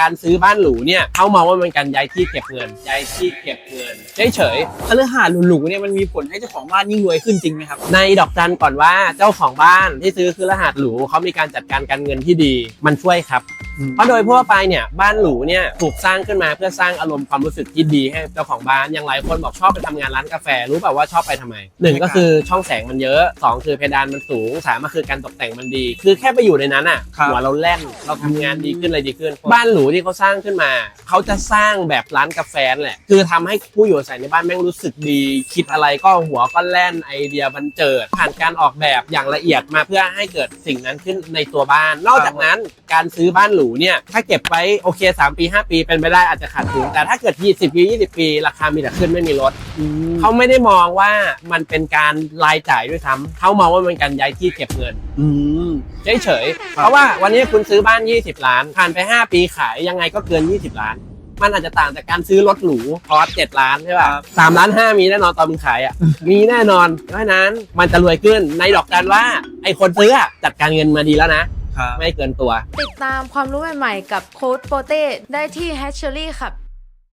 การซื้อบ้านหรูเนี่ยเขามองว่ามันการย้ายที่เก็บเงินย้ายที่เก็บเงินเฉยคฤหาสน์หรูๆเนี่ยมันมีผลให้เจ้าของบ้านยิ่งรวยขึ้นจริงไหมครับ ในดอกจันก่อนว่าเจ้าของบ้านที่ซื้อคือรหัสหรูเขามีการจัดการการเงินที่ดี มันช่วยครับ เพราะโดยทั่วไปเนี่ยบ้านหรูเนี่ยถูกสร้างขึ้นมาเพื่อสร้างอารมณ์ความรู้สึกที่ดีให้เจ้าของบ้านอย่างหลายคนบอกชอบไปทำงานร้านกาแฟรู้เปล่าว่าชอบไปทำไมหนึ่งก็คือช่องแสงมันเยอะสองคือเพดานมันสูงสามก็คือการตกแต่งมันดี คือแค่ไปอยู่ในนั้นอะครับหัวเราแล่นเราทำงานดีขึ้นอะไรดีขึ้น บ้านหรูที่เขาสร้างขึ้นมา เขาจะสร้างแบบร้านกาแฟนั่นแหละคือทำให้ผู้อยู่อาศัยในบ้านแม่งรู้สึกดี คิดอะไรก็หัวก็แล่นไอเดียบันเจิด ผ่านการออกแบบอย่างละเอียดมาเพื่อให้เกิดสิ่งนั้นขึ้นในตัวบ้าน นอกจากนั้นการซื้อบ้านหรูเนี่ยถ้าเก็บไว้โอเค 3 ปี 5 ปีเป็นไปได้อาจจะขาดทุนแต่ถ้าเกิด 20 ปี 20 ปี ราคามีแต่ขึ้นไม่มีลดเขาไม่ได้มองว่ามันเป็นการรายจ่ายด้วยซ้ำเขามองว่ามันเป็นการย้ายที่เก็บเงินอืมเฉยๆเพราะว่าวันนี้คุณซื้อบ้าน 20 ล้าน ผ่านไป 5 ปีขายยังไงก็เกิน 20 ล้านมันอาจจะต่างจากการซื้อรถหรูพอร์ต7ล้านใช่ป่ะครับสามล้านห้ามีแน่นอนตอนมึงขายอะ มีแน่นอน เพราะฉะนั้นมันจะรวยขึ้นในดอกจันว่า ไอ้คนซื้ออะจัดการเงินมาดีแล้วนะครับ ไม่เกินตัว ติดตามความรู้ใหม่ๆ กับโค้ดโปเต้ได้ที่ Hatchery ครับ